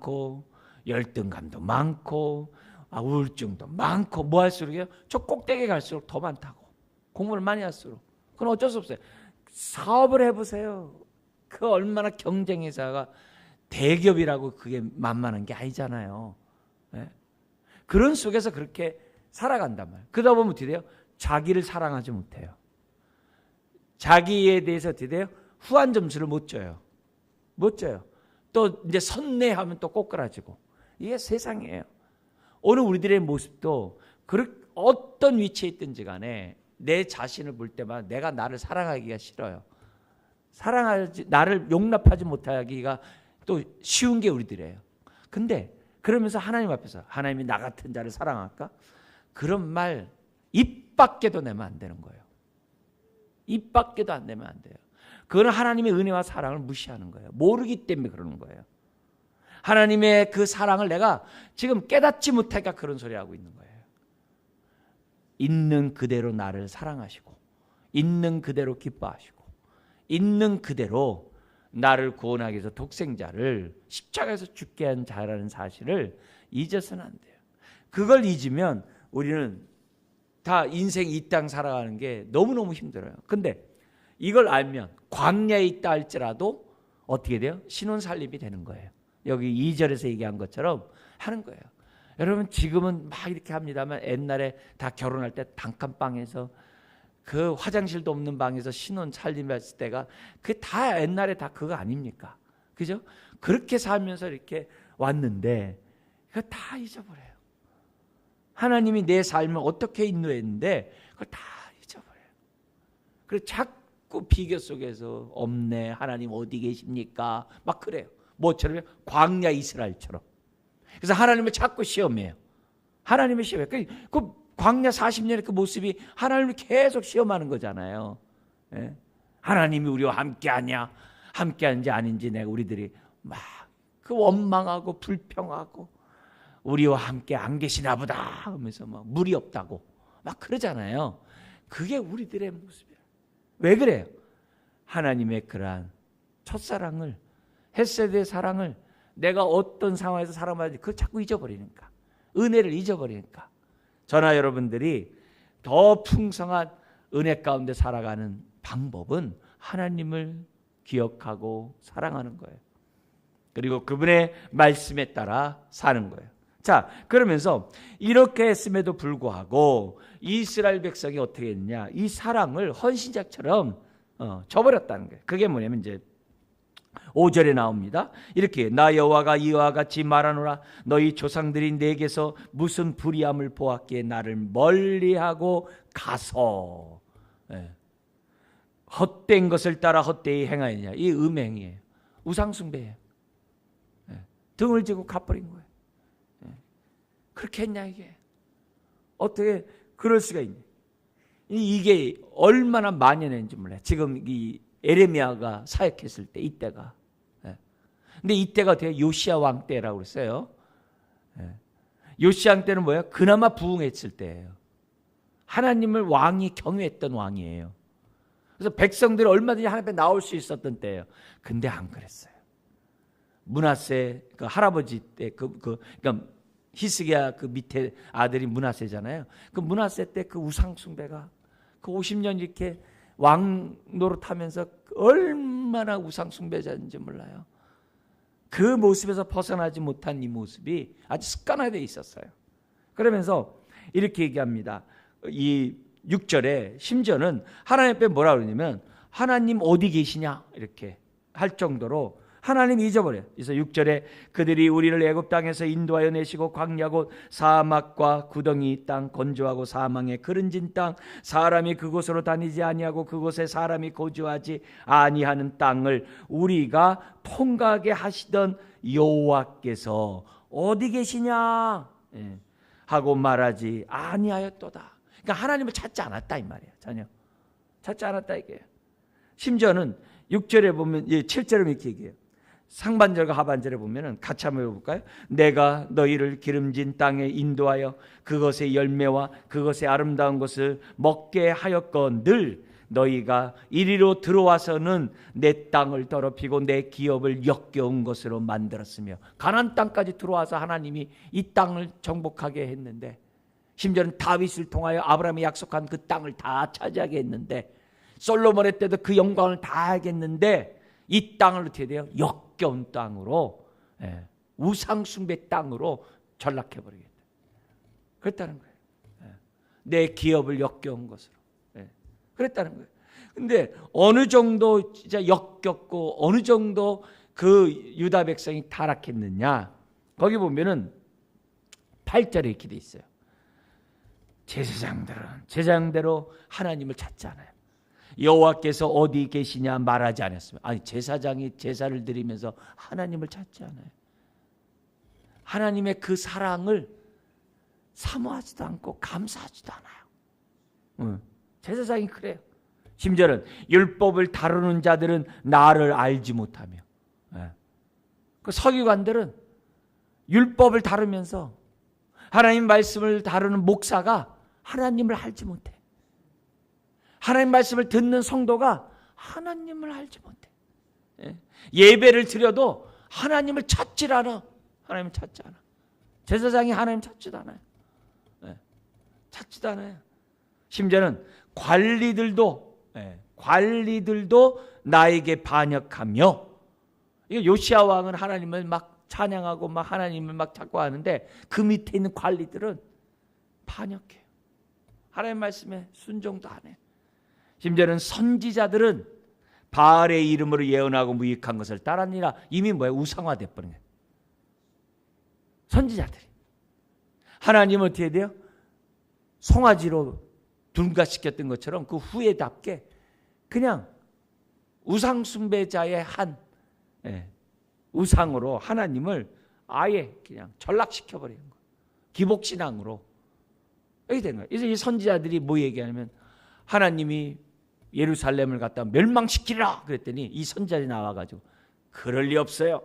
많고 열등감도 많고 아, 우울증도 많고 뭐 할수록요? 저 꼭대기 갈수록 더 많다고. 공부를 많이 할수록. 그건 어쩔 수 없어요. 사업을 해보세요. 그 얼마나 경쟁회사가 대기업이라고 그게 만만한 게 아니잖아요. 예? 그런 속에서 그렇게 살아간단 말이에요. 그러다 보면 어떻게 돼요? 자기를 사랑하지 못해요. 자기에 대해서 어떻게 돼요? 후한 점수를 못 줘요. 못 줘요 또 이제 선내하면 또 꼬꾸라지고 이게 세상이에요. 오늘 우리들의 모습도 그 어떤 위치에 있든지 간에 내 자신을 볼 때마다 내가 나를 사랑하기가 싫어요. 사랑하지 나를 용납하지 못하기가 또 쉬운 게 우리들이에요. 근데 그러면서 하나님 앞에서 하나님이 나 같은 자를 사랑할까? 그런 말 입 밖에도 내면 안 되는 거예요. 입 밖에도 안 내면 안 돼요. 그거는 하나님의 은혜와 사랑을 무시하는 거예요. 모르기 때문에 그러는 거예요. 하나님의 그 사랑을 내가 지금 깨닫지 못하니까 그런 소리 하고 있는 거예요. 있는 그대로 나를 사랑하시고, 있는 그대로 기뻐하시고, 있는 그대로 나를 구원하기 위해서 독생자를 십자가에서 죽게 한 자라는 사실을 잊어서는 안 돼요. 그걸 잊으면 우리는 다 인생 이 땅 살아가는 게 너무너무 힘들어요. 근데 이걸 알면 광야에 있다 할지라도 어떻게 돼요? 신혼 살림이 되는 거예요. 여기 2절에서 얘기한 것처럼 하는 거예요. 여러분 지금은 막 이렇게 합니다만 옛날에 다 결혼할 때 단칸방에서 그 화장실도 없는 방에서 신혼 살림했을 때가 그 다 옛날에 다 그거 아닙니까? 그죠? 그렇게 살면서 이렇게 왔는데 그거 다 잊어버려요. 하나님이 내 삶을 어떻게 인도했는데 그걸 다 잊어버려요. 그래서 자 꾸 비교 속에서 없네 하나님 어디 계십니까? 막 그래요. 뭐처럼 광야 이스라엘처럼. 그래서 하나님을 자꾸 시험해요. 하나님의 시험해. 그, 그 광야 40년의 그 모습이 하나님을 계속 시험하는 거잖아요. 예? 하나님이 우리와 함께하냐, 함께하는지 아닌지 내가 우리들이 막 그 원망하고 불평하고 우리와 함께 안 계시나 보다 하면서 막 물이 없다고 막 그러잖아요. 그게 우리들의 모습이에요. 왜 그래요? 하나님의 그러한 첫사랑을 햇세드의 사랑을 내가 어떤 상황에서 사랑받는지 그걸 자꾸 잊어버리니까 은혜를 잊어버리니까 저나 여러분들이 더 풍성한 은혜 가운데 살아가는 방법은 하나님을 기억하고 사랑하는 거예요. 그리고 그분의 말씀에 따라 사는 거예요. 자, 그러면서 이렇게 했음에도 불구하고 이스라엘 백성이 어떻게 했냐? 이 사랑을 헌신자처럼 어, 저버렸다는 거예요. 그게 뭐냐면 이제 5절에 나옵니다. 이렇게 나 여호와가 이와 같이 말하노라 너희 조상들이 내게서 무슨 불의함을 보았기에 나를 멀리하고 가서 예. 헛된 것을 따라 헛되이 행하였냐 이 음행이에요. 우상숭배예요. 예. 등을 지고 갚버린 거예요. 예. 그렇게 했냐 이게 어떻게 그럴 수가 있냐 이게 얼마나 만연했는지 몰라요. 지금 이 에레미야가 사역했을 때 이때가. 예. 근데 이때가 어떻게 요시아 왕 때라고 그랬어요. 예. 요시아 왕 때는 뭐예요? 그나마 부흥했을 때예요. 하나님을 왕이 경외했던 왕이에요. 그래서 백성들이 얼마든지 하나님 앞에 나올 수 있었던 때예요. 근데 안 그랬어요. 문하세 그 할아버지 때그 그, 그러니까 히스기야 그 밑에 아들이 문하세잖아요. 그 문하세 때 그 우상 숭배가 그 50년 이렇게 왕 노릇하면서 얼마나 우상 숭배자인지 몰라요. 그 모습에서 벗어나지 못한 이 모습이 아주 습관화되어 있었어요. 그러면서 이렇게 얘기합니다. 이 6절에 심지어는 하나님 앞에 뭐라 그러냐면 하나님 어디 계시냐 이렇게 할 정도로 하나님 잊어버려요. 그래서 6절에 그들이 우리를 애굽 땅에서 인도하여 내시고 광야 곧 사막과 구덩이 땅 건조하고 사망의 그른진 땅 사람이 그곳으로 다니지 아니하고 그곳에 사람이 거주하지 아니하는 땅을 우리가 통과하게 하시던 여호와께서 어디 계시냐 예. 하고 말하지 아니하였도다. 그러니까 하나님을 찾지 않았다 이 말이에요. 전혀 찾지 않았다 이게. 심지어는 6절에 보면 7절에 이렇게 얘기해요. 상반절과 하반절에 보면은 같이 한번 해볼까요? 내가 너희를 기름진 땅에 인도하여 그것의 열매와 그것의 아름다운 것을 먹게 하였건늘 너희가 이리로 들어와서는 내 땅을 더럽히고 내 기업을 역겨운 것으로 만들었으며 가나안 땅까지 들어와서 하나님이 이 땅을 정복하게 했는데 심지어는 다윗을 통하여 아브라함이 약속한 그 땅을 다 차지하게 했는데 솔로몬의 때도 그 영광을 다 하겠는데 이 땅을 어떻게 돼요? 역겨운 땅으로 예, 우상 숭배 땅으로 전락해 버리겠다. 그랬다는 거예요. 예, 내 기업을 역겨운 것으로. 예, 그랬다는 거예요. 근데 어느 정도 진짜 역겹고 어느 정도 그 유다 백성이 타락했느냐? 거기 보면은 8절에 이렇게 돼 있어요. 제사장들은 제사장대로 하나님을 찾잖아요. 여호와께서 어디 계시냐 말하지 않았으면 아니 제사장이 제사를 드리면서 하나님을 찾지 않아요. 하나님의 그 사랑을 사모하지도 않고 감사하지도 않아요. 응. 제사장이 그래요. 심지어는 율법을 다루는 자들은 나를 알지 못하며 예. 그 서기관들은 율법을 다루면서 하나님 말씀을 다루는 목사가 하나님을 알지 못해. 하나님 말씀을 듣는 성도가 하나님을 알지 못해. 예. 예배를 드려도 하나님을 찾질 않아. 하나님을 찾지 않아. 제사장이 하나님 찾지도 않아요. 예. 찾지도 않아요. 심지어는 관리들도 예. 관리들도 나에게 반역하며 이 요시아 왕은 하나님을 막 찬양하고 막 하나님을 막 찾고 하는데 그 밑에 있는 관리들은 반역해요. 하나님 말씀에 순종도 안 해. 심지어는 선지자들은 바알의 이름으로 예언하고 무익한 것을 따랐니라 이미 뭐야 우상화돼 버린 거예요. 선지자들이 하나님 어떻게 돼요? 송아지로 둔가시켰던 것처럼 그 후에답게 그냥 우상 숭배자의 한 예, 우상으로 하나님을 아예 그냥 전락시켜 버리는 거예요. 기복 신앙으로 이렇게 된 거예요. 그래서 이 선지자들이 뭐 얘기하냐면 하나님이 예루살렘을 갖다 멸망시키라 그랬더니 이 선지자들이 나와가지고 그럴 리 없어요.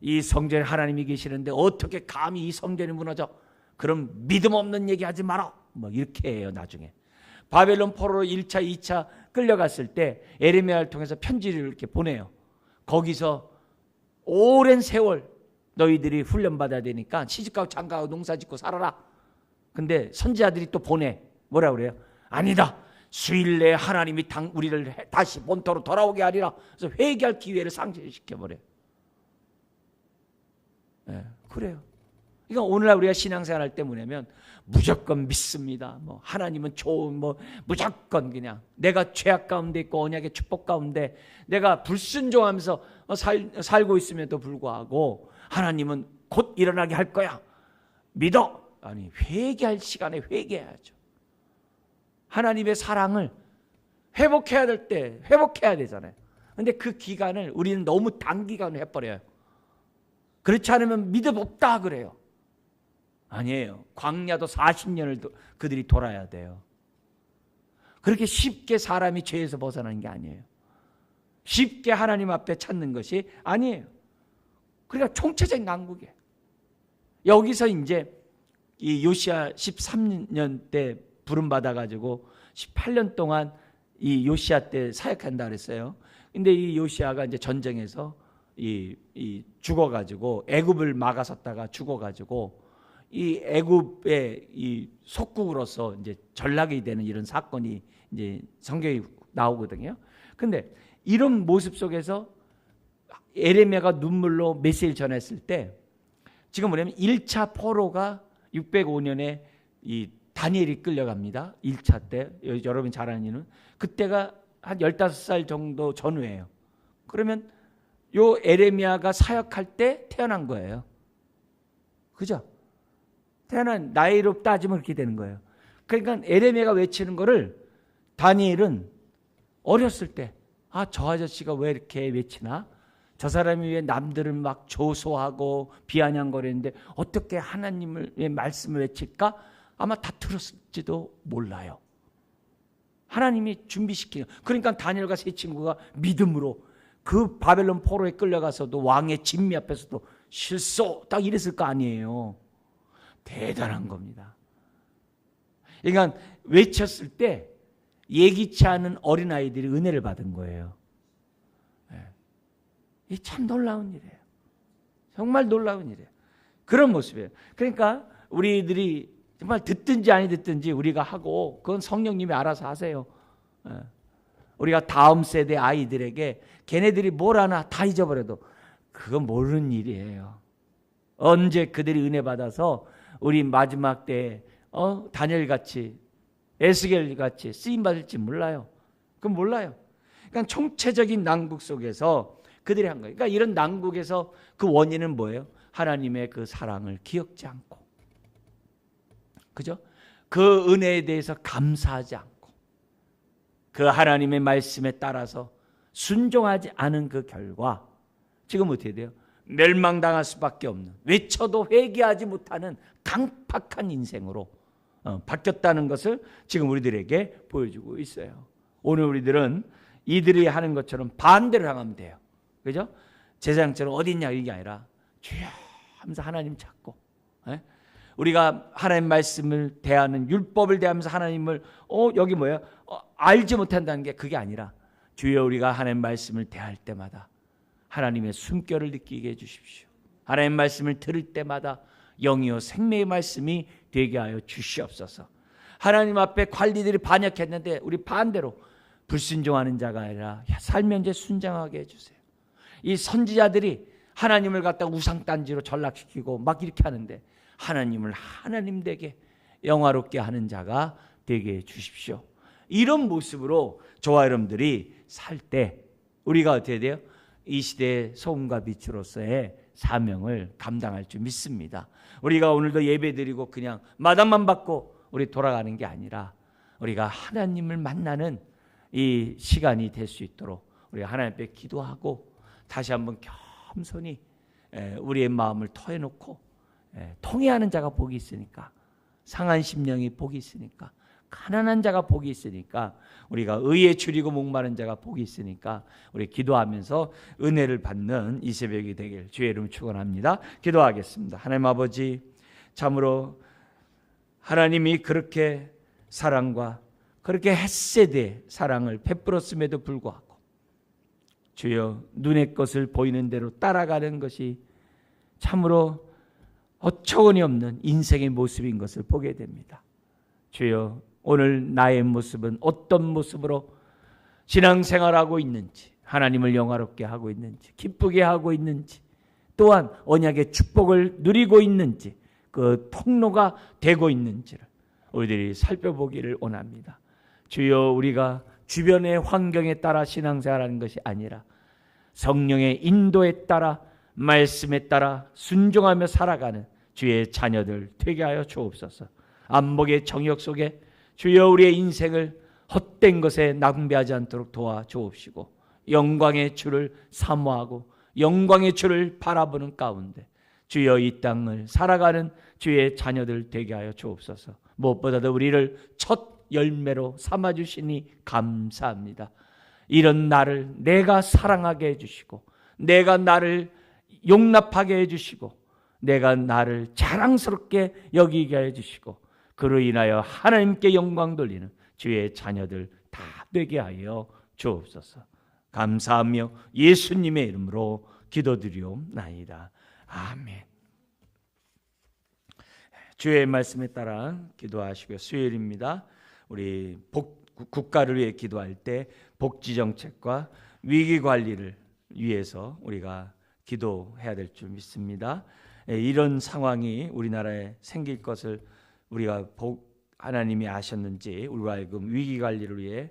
이 성전에 하나님이 계시는데 어떻게 감히 이 성전이 무너져? 그럼 믿음 없는 얘기 하지 마라. 뭐 이렇게 해요, 나중에. 바벨론 포로로 1차, 2차 끌려갔을 때 에레미야를 통해서 편지를 이렇게 보내요. 거기서 오랜 세월 너희들이 훈련받아야 되니까 시집가고 장가고 농사짓고 살아라. 근데 선지자들이 또 보내. 뭐라 그래요? 아니다. 수일 내에 하나님이 당 우리를 다시 본토로 돌아오게 하리라. 그래서 회개할 기회를 상실시켜 버려요. 네, 그래요. 그러니까 오늘날 우리가 신앙생활 할 때 뭐냐면 무조건 믿습니다. 뭐 하나님은 좋은 뭐 무조건 그냥 내가 죄악 가운데 있고 언약의 축복 가운데 내가 불순종하면서 살, 살고 있음에도 불구하고 하나님은 곧 일어나게 할 거야. 믿어. 아니 회개할 시간에 회개해야죠. 하나님의 사랑을 회복해야 될 때 회복해야 되잖아요. 근데 그 기간을 우리는 너무 단기간으로 해버려요. 그렇지 않으면 믿음 없다 그래요. 아니에요. 광야도 40년을 그들이 돌아야 돼요. 그렇게 쉽게 사람이 죄에서 벗어나는 게 아니에요. 쉽게 하나님 앞에 찾는 것이 아니에요. 그러니까 총체적인 강국이에요. 여기서 이제 이 요시아 13년 때 부름 받아 가지고 18년 동안 이 요시아 때 사역한다 그랬어요. 근데 이 요시아가 이제 전쟁에서 이, 이 죽어 가지고 애굽을 막아섰다가 죽어 가지고 이 애굽의 이 속국으로서 이제 전락이 되는 이런 사건이 이제 성경에 나오거든요. 근데 이런 모습 속에서 에레미야가 눈물로 메시지를 전했을 때 지금 뭐냐면 1차 포로가 605년에 이 다니엘이 끌려갑니다. 1차 때 여러분 잘 아는 이는 그때가 한 15살 정도 전후예요. 그러면 요 에레미야가 사역할 때 태어난 거예요. 그죠? 태어난 나이로 따지면 그렇게 되는 거예요. 그러니까 에레미야가 외치는 거를 다니엘은 어렸을 때 아, 저 아저씨가 왜 이렇게 외치나? 저 사람이 왜 남들을 막 조소하고 비아냥거리는데 어떻게 하나님의 말씀을 외칠까? 아마 다 들었을지도 몰라요. 하나님이 준비시키는. 그러니까 다니엘과 세 친구가 믿음으로 그 바벨론 포로에 끌려가서도 왕의 진미 앞에서도 실소 딱 이랬을 거 아니에요. 대단한 겁니다. 그러니까 외쳤을 때 예기치 않은 어린 아이들이 은혜를 받은 거예요. 예. 이참 놀라운 일이에요. 정말 놀라운 일이에요. 그런 모습이에요. 그러니까 우리들이 정말 듣든지 아니 듣든지 우리가 하고 그건 성령님이 알아서 하세요. 예. 우리가 다음 세대 아이들에게 걔네들이 뭘 하나 다 잊어버려도 그건 모르는 일이에요. 언제 그들이 은혜 받아서 우리 마지막 때 어, 다니엘 같이 에스겔 같이 쓰임 받을지 몰라요. 그건 몰라요. 그러니까 총체적인 난국 속에서 그들이 한 거예요. 그러니까 이런 난국에서 그 원인은 뭐예요? 하나님의 그 사랑을 기억지 않고, 그죠? 그 은혜에 대해서 감사하지 않고, 그 하나님의 말씀에 따라서 순종하지 않은 그 결과, 지금 어떻게 돼요? 멸망당할 수밖에 없는 외쳐도 회개하지 못하는 강팍한 인생으로 어, 바뀌었다는 것을 지금 우리들에게 보여주고 있어요. 오늘 우리들은 이들이 하는 것처럼 반대로 향하면 돼요. 그죠? 제사장처럼 어디 있냐 이게 아니라 주여 하면서 하나님 찾고 예? 우리가 하나님 말씀을 대하는 율법을 대하면서 하나님을 어 여기 뭐야 어, 알지 못한다는 게 그게 아니라 주여 우리가 하나님 말씀을 대할 때마다 하나님의 숨결을 느끼게 해주십시오. 하나님 말씀을 들을 때마다 영이요 생명의 말씀이 되게 하여 주시옵소서. 하나님 앞에 관리들이 반역했는데 우리 반대로 불순종하는 자가 아니라 살면제 순장하게 해주세요. 이 선지자들이 하나님을 갖다 우상단지로 전락시키고 막 이렇게 하는데 하나님을 하나님 되게 영화롭게 하는 자가 되게 해 주십시오. 이런 모습으로 저와 여러분들이 살 때 우리가 어떻게 돼요? 이 시대의 소금과 빛으로서의 사명을 감당할 줄 믿습니다. 우리가 오늘도 예배드리고 그냥 마당만 받고 우리 돌아가는 게 아니라 우리가 하나님을 만나는 이 시간이 될 수 있도록 우리가 하나님 앞에 기도하고 다시 한번 겸손히 우리의 마음을 터해놓고 통해하는 자가 복이 있으니까 상한 심령이 복이 있으니까 가난한 자가 복이 있으니까 우리가 의에 줄이고 목마른 자가 복이 있으니까 우리 기도하면서 은혜를 받는 이 새벽이 되길 주의 이름 축원합니다. 기도하겠습니다. 하나님 아버지 참으로 하나님이 그렇게 사랑과 그렇게 햇세대 사랑을 베풀었음에도 불구하고 주여 눈의 것을 보이는 대로 따라가는 것이 참으로 어처구니 없는 인생의 모습인 것을 보게 됩니다. 주여 오늘 나의 모습은 어떤 모습으로 신앙생활하고 있는지 하나님을 영화롭게 하고 있는지 기쁘게 하고 있는지 또한 언약의 축복을 누리고 있는지 그 통로가 되고 있는지를 우리들이 살펴보기를 원합니다. 주여 우리가 주변의 환경에 따라 신앙생활하는 것이 아니라 성령의 인도에 따라 말씀에 따라 순종하며 살아가는 주의 자녀들 되게 하여 주옵소서. 안목의 정역 속에 주여 우리의 인생을 헛된 것에 낭비하지 않도록 도와 주옵시고 영광의 주를 사모하고 영광의 주를 바라보는 가운데 주여 이 땅을 살아가는 주의 자녀들 되게 하여 주옵소서. 무엇보다도 우리를 첫 열매로 삼아 주시니 감사합니다. 이런 나를 내가 사랑하게 해 주시고 내가 나를 용납하게 해 주시고 내가 나를 자랑스럽게 여기게 해 주시고 그로 인하여 하나님께 영광 돌리는 주의 자녀들 다 되게 하여 주옵소서. 감사하며 예수님의 이름으로 기도드리옵나이다. 아멘. 주의 말씀에 따라 기도하시고 수요일입니다. 우리 복, 국가를 위해 기도할 때 복지 정책과 위기 관리를 위해서 우리가 기도해야 될 줄 믿습니다. 예, 이런 상황이 우리나라에 생길 것을 우리가 복 하나님이 아셨는지 우리가 알금 위기 관리를 위해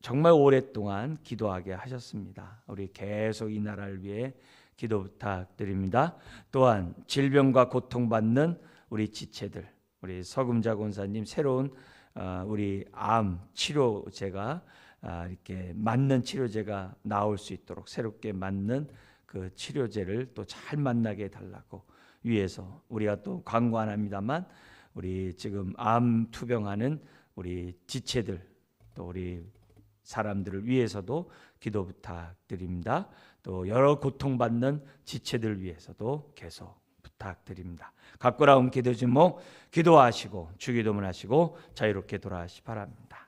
정말 오랫동안 기도하게 하셨습니다. 우리 계속 이 나라를 위해 기도 부탁드립니다. 또한 질병과 고통받는 우리 지체들, 우리 서금자 권사님 새로운 어, 우리 암 치료제가 아, 이렇게 맞는 치료제가 나올 수 있도록 새롭게 맞는 그 치료제를 또 잘 만나게 해달라고 위해서 우리가 또 광고 안 합니다만 우리 지금 암 투병하는 우리 지체들 또 우리 사람들을 위해서도 기도 부탁드립니다. 또 여러 고통받는 지체들 위해서도 계속 부탁드립니다. 각고라운 기도 제목 기도하시고 주기도문 하시고 자유롭게 돌아가시 바랍니다.